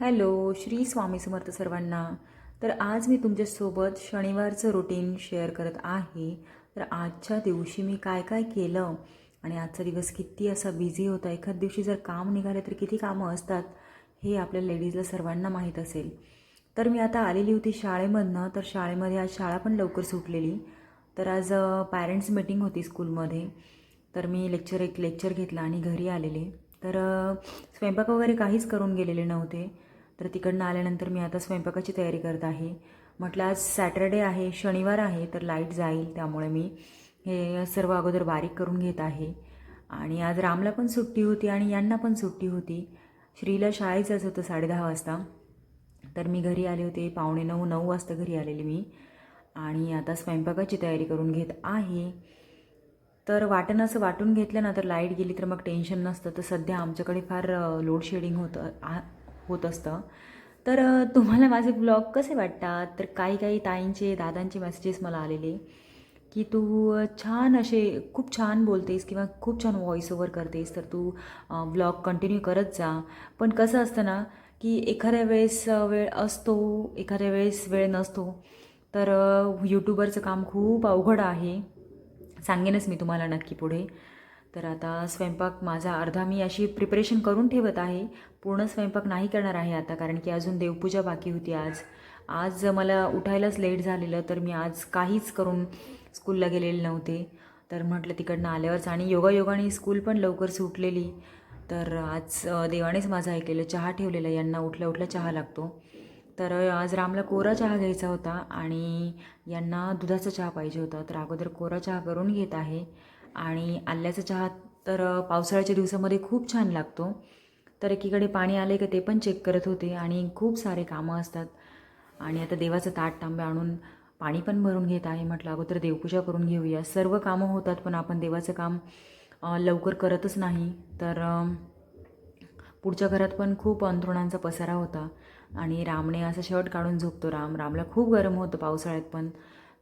Hello Shri Swami Samarth सर्वांना. तर आज मी तुमच्यासोबत शनिवारचं रुटीन शेअर करत आहे. तर आजच्या दिवशी मी काय काय केलं? आणि आजचा दिवस किती असा बिझी होता? एखाद दिवशी जर काम निघाले तर किती कामं असतात? हे आपल्या लेडीजला सर्वांना माहीत असेल. तर मी आता आलेली होती शाळेमधनं. तर शाळेमध्ये आज शाळा पण लवकर सुटलेली. तर आज पॅरेंट्स मीटिंग होती स्कूलमध्ये तर मी लेक्चर एक लेक्चर घेतला आणि घरी आलेले. तर स्वयंपाक वगैरे काहीच करून गेलेले नव्हते. तर तिकडनं आल्यानंतर मी आता स्वयंपाकाची तयारी करत आहे. म्हटलं आज सॅटरडे आहे शनिवार आहे तर लाइट जाईल त्यामुळे मी हे सर्व अगोदर बारीक करून घेत आहे. आणि आज रामला पण सुट्टी होती आणि यांना पण सुट्टी होती. श्रीला शाळेत जायचं होतं साडेदहा वाजता. तर मी घरी आले होते पावणे नऊ नऊ वाजता घरी आलेली मी. आणि आता स्वयंपाकाची तयारी करून घेत आहे. तर वाटण असं वाटून घेतलं ना तर लाइट गेली तर मग टेन्शन नसतं. तर सध्या आमच्याकडे फार लोड शेडिंग होतं आ- होत असतं. तर तुम्हाला माझे ब्लॉग कसे वाटतात? तर काही काही ताईंचे दादांचे मेसेजेस मला आलेले की तू छान असे खूप छान बोलतेस किंवा खूप छान व्हॉइस ओव्हर करतेस तर तू ब्लॉग कंटिन्यू करत जा. पण कसं असतं ना की एखाद्या वेळेस वेळ असतो एखाद्या वेळेस वेळ नसतो. तर यूट्यूबरचं काम खूप अवघड आहे. सांगेनच मी तुम्हाला नक्की पुढे. तर आता स्वयंपाक माझा अर्धा मी अशी प्रिपरेशन करून ठेवत आहे. पूर्ण स्वयंपाक नाही करणार आहे आता कारण की अजून देवपूजा बाकी होती आज. आज मला उठायलाच लेट झालेलं तर मी आज काहीच करून स्कूलला गेलेले नव्हते. तर म्हटलं तिकडनं आल्यावरच आणि योगायोगाने स्कूल पण लवकर सुटलेली. तर आज देवानेच माझं ऐकलेलं चहा ठेवलेला यांना उठल्या उठल्या चहा लागतो. तर आज रामला कोरा चहा घ्यायचा होता आणि यांना दुधाचा चहा पाहिजे होता. तर अगोदर कोरा चहा करून घेत आहे. आणि आल्याचा चहा तर पावसाळ्याच्या दिवसामध्ये खूप छान लागतो. तर एकीकडे पाणी आले का ते पण चेक करत होते आणि खूप सारे कामं असतात. आणि आता देवाचं ताट तांबे आणून पाणी पण भरून घेत आहे म्हटलं अगोदर देवपूजा करून घेऊया. सर्व कामं होतात पण आपण देवाचं काम लवकर करतच नाही. तर पुढच्या घरात पण खूप अंथरुणांचा पसारा होता. आणि रामने असं शर्ट काढून झोपतो. राम रामला खूप गरम होतं पावसाळ्यात पण.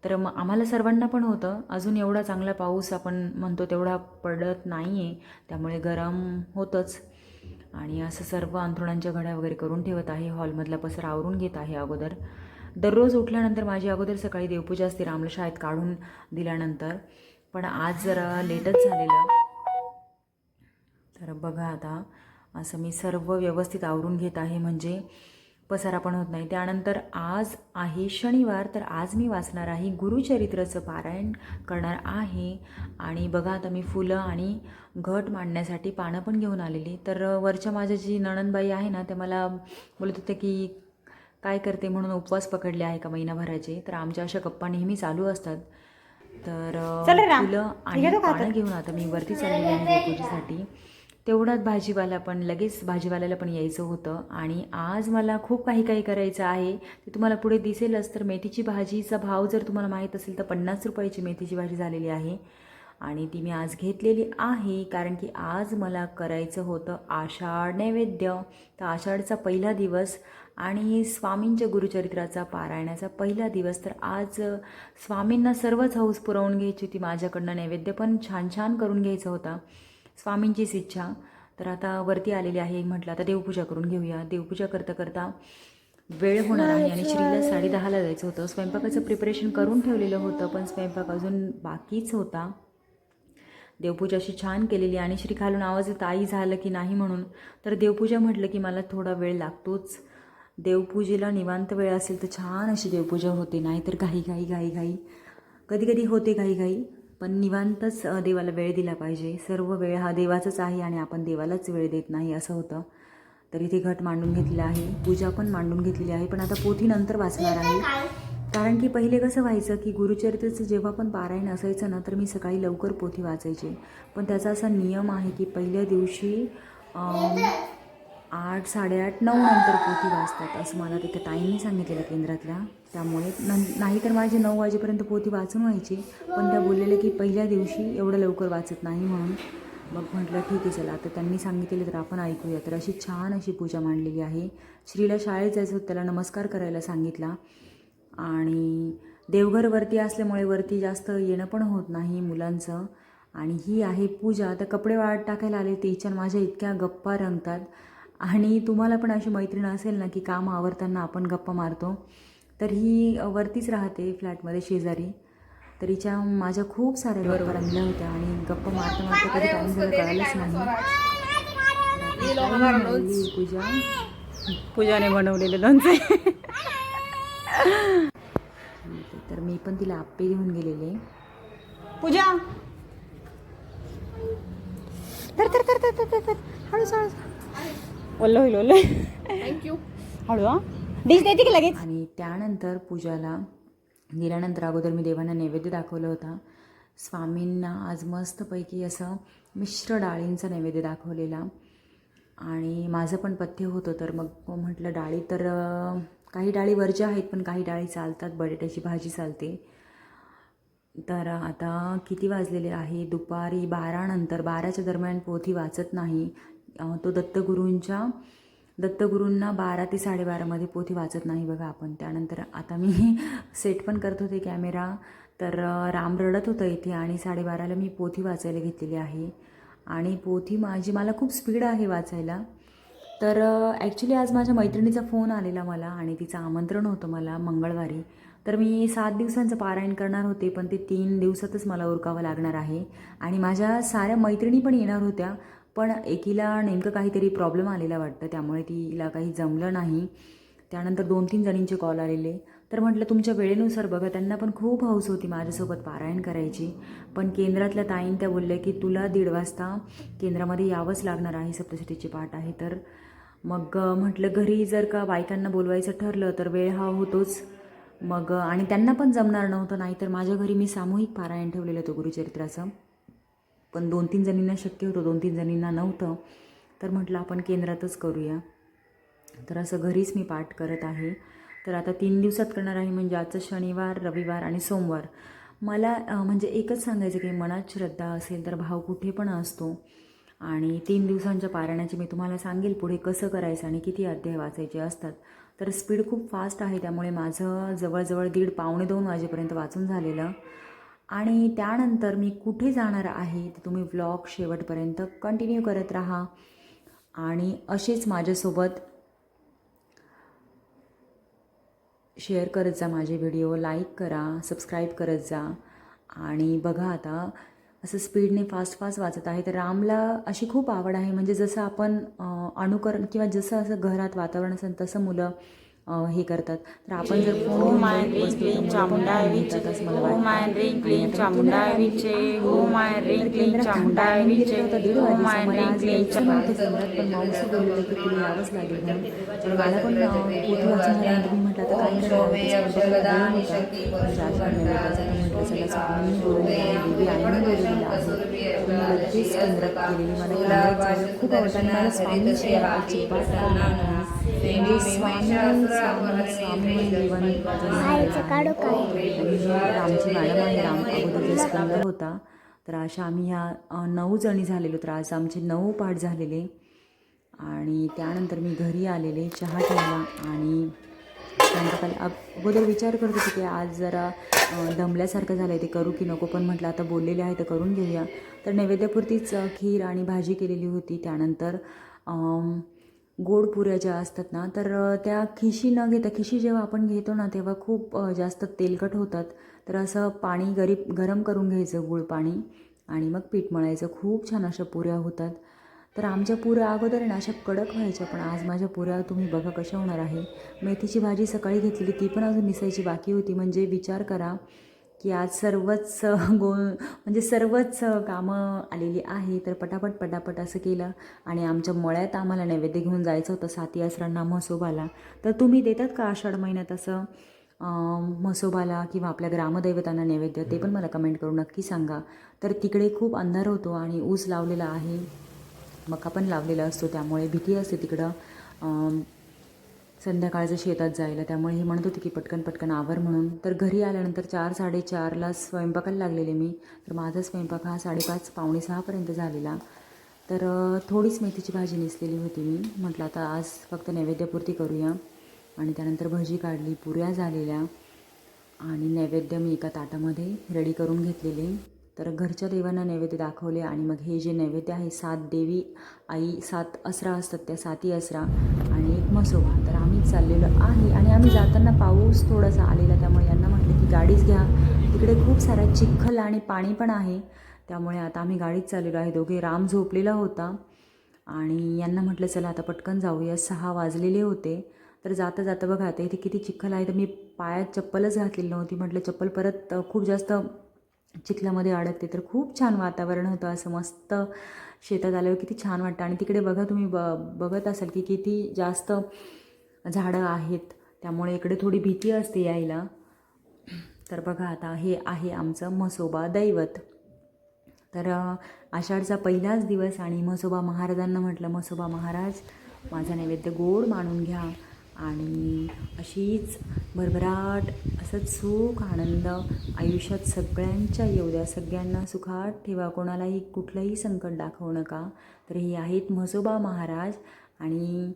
तर मग आम्हाला सर्वांना पण होतं. अजून एवढा चांगला पाऊस आपण म्हणतो तेवढा पडत नाही आहे त्यामुळे गरम होतंच. आणि असं सर्व अंथरुणांच्या घड्या वगैरे करून ठेवत आहे. हॉलमधला पसर आवरून घेत आहे अगोदर. दररोज उठल्यानंतर माझी अगोदर सकाळी देवपूजा असते रामला शाळेत काढून दिल्यानंतर. पण आज जरा लेटच झालेलं. तर बघा आता असं मी सर्व व्यवस्थित आवरून घेत आहे. म्हणजे पसारा पण होत नाही. त्यानंतर आज आहे शनिवार तर आज मी वाचणार आहे गुरुचरित्राचं पारायण करणार आहे. आणि बघा आता मी फुलं आणि घट मांडण्यासाठी पानं पण घेऊन आलेली. तर वरच्या माझ्या जी नणंदबाई आहे ना त्या मला बोलत होत्या की काय करते? म्हणून उपवास पकडले आहे का महिनाभराचे? तर आमच्या अशा गप्पा नेहमी चालू असतात. तर. फुलं आणि पानं घेऊन आता मी वरती चाललेली आहे पूजेसाठी तेवढ्यात भाजीवाला पण लगेच भाजीवाल्याला पण यायचं होतं. आणि आज मला खूप काही काही करायचं आहे. ते तुम्हाला पुढे दिसेलच तर मेथीची भाजीचा भाव जर तुम्हाला माहीत असेल तर पन्नास रुपयाची मेथीची भाजी झालेली आहे. आणि ती मी आज घेतलेली आहे कारण की आज मला करायचं होतं आषाढ नैवेद्य. तर आषाढचा पहिला दिवस आणि स्वामींच्या गुरुचरित्राचा पारायणाचा पहिला दिवस. तर आज स्वामींना सर्वच हौस पुरवून घ्यायची होती. माझ्याकडनं नैवेद्य पण छान छान करून घ्यायचा होता. स्वामींचीच इच्छा तर आता वरती आलेली आहे म्हटलं आता देवपूजा करून घेऊया. देवपूजा करता करता वेळ होणार आहे आणि श्रीला साडे दहाला जायचं होतं. स्वयंपाकाचं प्रिपरेशन करून ठेवलेलं होतं पण स्वयंपाक अजून बाकीच होता. देवपूजा अशी छान केलेली आणि श्री खालून आवाज येत आई झालं की नाही? म्हणून. तर देवपूजा म्हटलं की मला थोडा वेळ लागतोच. देवपूजेला निवांत वेळ असेल तर छान अशी देवपूजा होते. नाही तर घाई घाई घाई घाई. कधी कधी होते घाई घाई. पण निवांतच देवाला वेळ दिला पाहिजे. सर्व वेळ हा देवाचाच आहे आणि आपण देवालाच वेळ देत नाही असं होतं. तर इथे घट मांडून घेतलेला आहे. पूजा पण मांडून घेतलेली आहे. पण आता पोथी नंतर वाचणार आहे. कारण की पहिले कसं व्हायचं की गुरुचरित्राचं जेव्हा पण पारायण असायचं ना तर मी सकाळी लवकर पोथी वाचायचे. पण त्याचा असा नियम आहे की पहिल्या दिवशी आठ साडेआठ नऊ नंतर पोथी वाचतात असं मला तिथे ताईंनी सांगितलेलं केंद्रातल्या. त्यामुळे न नाही तर माझी नऊ वाजेपर्यंत पोती वाचून व्हायची. पण त्या बोललेल्या की पहिल्या दिवशी एवढं लवकर वाचत नाही म्हणून. मग म्हटलं ठीक आहे चला. आता त्यांनी सांगितले तर आपण ऐकूया. तर अशी छान अशी पूजा मांडलेली आहे. श्रीला शाळेत जायचं होतं त्याला नमस्कार करायला सांगितला. आणि देवघरवरती असल्यामुळे वरती जास्त येणं पण होत नाही मुलांचं. आणि ही आहे पूजा. आता कपडे वाळत टाकायला आले ते इच्छा माझ्या इतक्या गप्पा रंगतात. आणि तुम्हाला पण अशी मैत्रीण असेल ना की काम आवरताना आपण गप्पा मारतो. तर ही वरतीच राहते फ्लॅटमध्ये शेजारी. तर हिच्या माझ्या खूप साऱ्या गप्पा रंगल्या होत्या आणि गप्पा मारता मारता कधी टाईम झालं कळालंच नाही. पूजा. पूजाने बनवलेले लोणचे. तर मी पण तिला आप्पे घेऊन गेलेले. पूजा. तर तर तर तर तर तर हळू हळू ओल्लं होईल ओल्लं थँक्यू हळू हा. डिश देते की लगेच? आणि त्यानंतर पूजाला गेल्यानंतर अगोदर मी देवांना नैवेद्य दाखवला होता. स्वामींना आज मस्तपैकी असं मिश्र डाळींचा नैवेद्य दाखवलेला. आणि माझं पण पथ्य होतं तर मग म्हटलं डाळी तर काही डाळी वरच्या आहेत पण काही डाळी चालतात बटाट्याची भाजी चालते. तर आता किती वाजलेले आहे? दुपारी बारानंतर बाराच्या दरम्यान पोथी वाचत नाही. तो दत्तगुरूंच्या दत्तगुरूंना बारा ते साडेबारामध्ये पोथी वाचत नाही बघा आपण. त्यानंतर आता मी सेट पण करत होते कॅमेरा तर राम रडत होतं इथे आणि साडेबाराला मी पोथी वाचायला घेतलेली आहे. आणि पोथी माझी मला खूप स्पीड आहे वाचायला. तर ॲक्च्युली आज माझ्या मैत्रिणीचा फोन आलेला मला आणि तिचं आमंत्रण होतं मला मंगळवारी. तर मी सात दिवसांचं पारायण करणार होते पण ते तीन दिवसातच मला उरकावं लागणार आहे. आणि माझ्या साऱ्या मैत्रिणी पण येणार होत्या पण एकीला नेमकं काहीतरी प्रॉब्लेम आलेला वाटतं त्यामुळे तिला काही जमलं नाही. त्यानंतर दोन तीन जणींचे कॉल आलेले. तर म्हटलं तुमच्या वेळेनुसार बघा त्यांना पण खूप हौस होती माझ्यासोबत पारायण करायची. पण केंद्रातल्या ताईन त्या बोलल्या की तुला दीड वाजता केंद्रामध्ये यावंच लागणार आहे सप्तशतीची पाठ आहे. तर मग म्हटलं घरी जर का बायकांना बोलवायचं ठरलं तर वेळ हा होतोच. मग आणि त्यांना पण जमणार नव्हतं नाहीतर माझ्या घरी मी सामूहिक पारायण ठेवलेलं होतं गुरुचरित्राचं. पण दोन तीन जणींना शक्य होतं दोन तीन जणींना नव्हतं. तर म्हटलं आपण केंद्रातच करूया. तर असं घरीच मी पाठ करत आहे. तर आता तीन दिवसात करणार आहे म्हणजे आजचं शनिवार रविवार आणि सोमवार. मला म्हणजे एकच सांगायचं की मनात श्रद्धा असेल तर भाव कुठे पण असतो. आणि तीन दिवसांच्या पारायणाचे मी तुम्हाला सांगेल पुढे कसं करायचं आणि किती अध्याय वाचायचे असतात. तर स्पीड खूप फास्ट आहे त्यामुळे माझं जवळजवळ दीड पावणे दोन वाजेपर्यंत वाचून झालेलं. आणि त्यानंतर मी कुठे जाणार आहे ते तुम्ही व्लॉग शेवटपर्यंत कंटिन्यू करत राहा. आणि असेच माझ्यासोबत शेअर करत जा माझे व्हिडिओ लाईक करा सबस्क्राईब करत जा. आणि बघा आता असं स्पीडने फास्ट फास्ट वाचत आहे. तर रामला अशी खूप आवड आहे. म्हणजे जसं आपण अनुकरण किंवा जसं असं घरात वातावरण असेल तसं मुलं हे करतात. तर आपण जर फोन चामुंडाय फोन हो. हो हो यावंच लागेल म्हणून. मला पण पोथी म्हटलं काय करावं? तर खूप आवडतं मला आणि रामची मॅडम आहे राम अगोदर जो स्कंद होता तर अशा आम्ही ह्या नऊ जणी झालेलो. तर आज आमचे नऊ पाठ झालेले. आणि त्यानंतर मी घरी आलेले चहा ठेवला आणि अग- अगोदर विचार करत होते की आज जरा दमल्यासारखं झालं आहे ते करू की नको? पण म्हटलं आता बोललेले आहे तर करून घेऊया. तर नैवेद्यापुरतीच खीर आणि भाजी केलेली होती. त्यानंतर गोड पुऱ्या ज्या असतात ना तर त्या खिशी न घेता खिशी जेव्हा आपण घेतो ना तेव्हा खूप जास्त तेलकट होतात. तर असं पाणी गरीब गरम करून घ्यायचं गुळ पाणी आणि मग पीठ मळायचं. खूप छान अशा पुऱ्या होतात. तर आमच्या पुऱ्या अगोदर ना अशा कडक व्हायच्या पण आज माझ्या पुऱ्या तुम्ही बघा कशा होणार आहे. मेथीची भाजी सकाळी घेतलेली ती पण अजून निसायची बाकी होती. म्हणजे विचार करा की आज सर्वच गो म्हणजे सर्वच कामं आलेली आहे तर पटापट पटापट असं केलं आणि आमच्या मळ्यात आम्हाला नैवेद्य घेऊन जायचं होतं साती आसरांना म्हसोबाला. तर तुम्ही देतात का आषाढ महिन्यात असं म्हसोबाला किंवा आपल्या ग्रामदैवतांना नैवेद्य? ते पण मला कमेंट करून नक्की सांगा. तर तिकडे खूप अंधार होतो आणि ऊस लावलेला आहे. मका पण लावलेला असतो त्यामुळे भीती असते तिकडं. संध्याकाळचं शेतात जायला. त्यामुळे हे म्हणत होते की पटकन पटकन आवर म्हणून. तर घरी आल्यानंतर चार साडेचारला स्वयंपाकाला लागलेले मी. तर माझा स्वयंपाक हा साडेपाच पावणे सहापर्यंत झालेला. तर थोडीच मेथीची भाजी नेसलेली होती मी. म्हटलं आता आज फक्त नैवेद्यपूर्ती करूया. आणि त्यानंतर भजी काढली पुऱ्या झालेल्या. आणि नैवेद्य मी एका ताटामध्ये रेडी करून घेतलेले. तर घरच्या देवांना नैवेद्य दाखवले आणि मग हे जे नैवेद्य आहे सात देवी आई सात असरा असतात त्या साती असरा आणि एक मसोबा. तर आम्ही चाललेलो आहे आणि आम्ही जाताना पाऊस थोडासा आलेला त्यामुळे यांना म्हटलं की गाडीच घ्या. तिकडे खूप सारा चिखल आणि पाणी पण आहे त्यामुळे आता आम्ही गाडीच चाललेलो आहे. दोघे राम झोपलेला होता आणि यांना म्हटलं चला आता पटकन जाऊया. सहा वाजलेले होते. तर जाता जाता बघा आता इथे किती चिखल आहे. तर मी पायात चप्पलच घातलेली नव्हती. म्हटलं चप्पल परत खूप जास्त चिखलामध्ये अडकते तर खूप छान वातावरण होतं. असं मस्त शेतात आल्यावर किती छान वाटतं. आणि तिकडे बघा तुम्ही ब बघत असाल की किती जास्त झाडं आहेत. त्यामुळे इकडे थोडी भीती असते यायला. तर बघा आता हे आहे आमचं म्हसोबा दैवत. तर आषाढचा पहिलाच दिवस आणि म्हसोबा महाराजांना म्हटलं म्हसोबा महाराज माझा नैवेद्य गोड मानून घ्या. आणि अशीच भरभराट असंच सुख आनंद आयुष्यात सगळ्यांच्या येऊ द्या सगळ्यांना सुखात ठेवा. कोणालाही कुठलंही संकट दाखवू नका. तर हे आहेत म्हसोबा महाराज आणि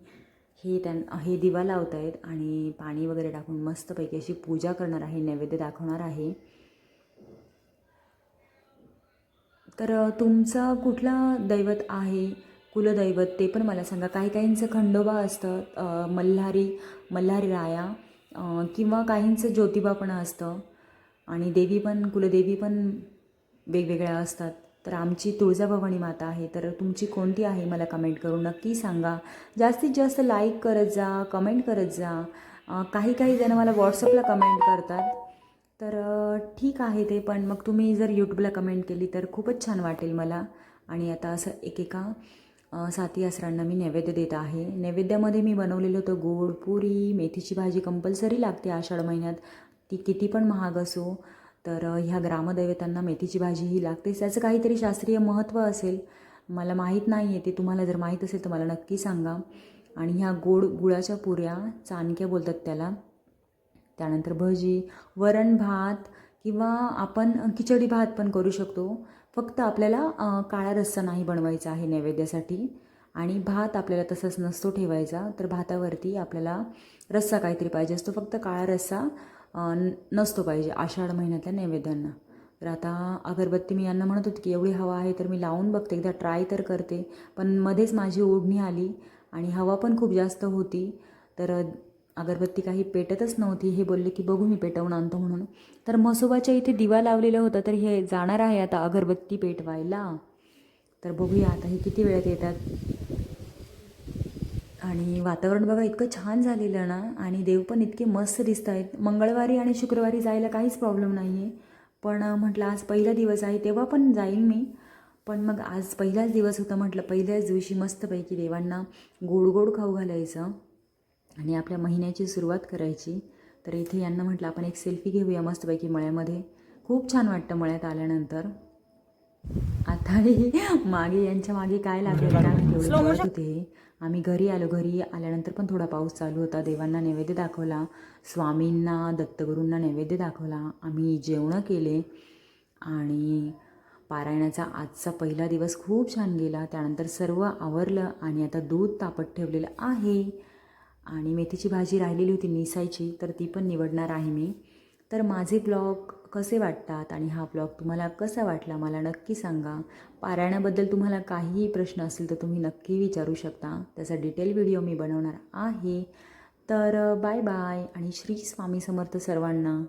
हे त्यां हे दिवा लावत आहेत आणि पाणी वगैरे टाकून मस्तपैकी अशी पूजा करणार आहे नैवेद्य दाखवणार आहे. तर तुमचं कुठलं दैवत आहे? कुलदैवत ते पण मला सांगा. काही काहींचं खंडोबा असतं मल्हारी मल्हारी राया किंवा काहींचं ज्योतिबा पण असतं. आणि देवी पण कुलदेवी पण वेगवेगळ्या असतात. तर आमची तुळजाभवानी माता आहे. तर तुमची कोणती आहे मला कमेंट करून नक्की सांगा. जास्तीत जास्त लाईक करत जा कमेंट करत जा. काही काही जण मला व्हॉट्सअपला कमेंट करतात. तर ठीक आहे ते पण मग तुम्ही जर यूट्यूबला कमेंट केली तर खूपच छान वाटेल मला. आणि आता असं एकेका साथी असरांना आसरांना मी नैवेद्य देत आहे. नैवेद्यामध्ये मी बनवलेलं होतं गोड पुरी मेथीची भाजी कंपल्सरी लागते आषाढ महिन्यात. ती किती पण महाग असो तर ह्या ग्रामदैवतांना मेथीची भाजी ही लागतेच. त्याचं काहीतरी शास्त्रीय महत्त्व असेल. मला माहीत नाही आहे ते तुम्हाला जर माहीत असेल तर मला नक्की सांगा. आणि ह्या गोड गुळाच्या पुऱ्या चाणक्या बोलतात त्याला. त्यानंतर भजी वरण भात किंवा आपण खिचडी भात पण करू शकतो. फक्त आपल्याला काळा रस्सा नाही बनवायचा आहे नैवेद्यासाठी. आणि भात आपल्याला तसंच नसतो ठेवायचा तर भातावरती आपल्याला रस्सा काहीतरी पाहिजे असतो. फक्त काळा रस्सा नसतो पाहिजे आषाढ महिन्यातल्या नैवेद्यांना. तर आता अगरबत्ती मी यांना म्हणत होती की एवढी हवा आहे तर मी लावून बघते एकदा ट्राय तर करते. पण मध्येच माझी ओढणी आली आणि हवा पण खूप जास्त होती. तर अगरबत्ती काही पेटतच नव्हती. हे बोलले की बघू मी पेटवून आणतो म्हणून. तर म्हसोबाच्या इथे दिवा लावलेला होता तर हे जाणार आहे आता अगरबत्ती पेटवायला. तर बघूया आता हे किती वेळात येतात. आणि वातावरण बघा इतकं छान झालेलं ना. आणि देव पण इतके मस्त दिसत आहेत. मंगळवारी आणि शुक्रवारी जायला काहीच प्रॉब्लेम नाही आहे पण म्हटलं आज पहिला दिवस आहे तेव्हा पण जाईन मी. पण मग आज पहिलाच दिवस होता म्हटलं पहिल्याच दिवशी मस्तपैकी देवांना गोड गोड खाऊ घालायचं. आणि आपल्या महिन्याची सुरुवात करायची. तर इथे यांना म्हटलं आपण एक सेल्फी घेऊया मस्तपैकी मळ्यामध्ये. खूप छान वाटतं मळ्यात आल्यानंतर. आता हे मागे यांच्या मागे काय लागलं काय होते आम्ही घरी आलो. घरी आल्यानंतर पण थोडा पाऊस चालू होता. देवांना नैवेद्य दाखवला. स्वामींना दत्तगुरूंना नैवेद्य दाखवला. आम्ही जेवणं केले. आणि पारायणाचा आजचा पहिला दिवस खूप छान गेला. त्यानंतर सर्व आवरलं आणि आता दूध तापत ठेवलेलं आहे. आणि मेथीची भाजी राहिलेली होती निसायची तर ती पण निवडणार आहे मी. तर माझे ब्लॉग कसे वाटतात आणि हा ब्लॉग तुम्हाला कसा वाटला मला नक्की सांगा. पारायणाबद्दल तुम्हाला काहीही प्रश्न असेल तर तुम्ही नक्की विचारू शकता. त्याचा डिटेल व्हिडिओ मी बनवणार आहे. तर बाय बाय आणि श्री स्वामी समर्थ सर्वांना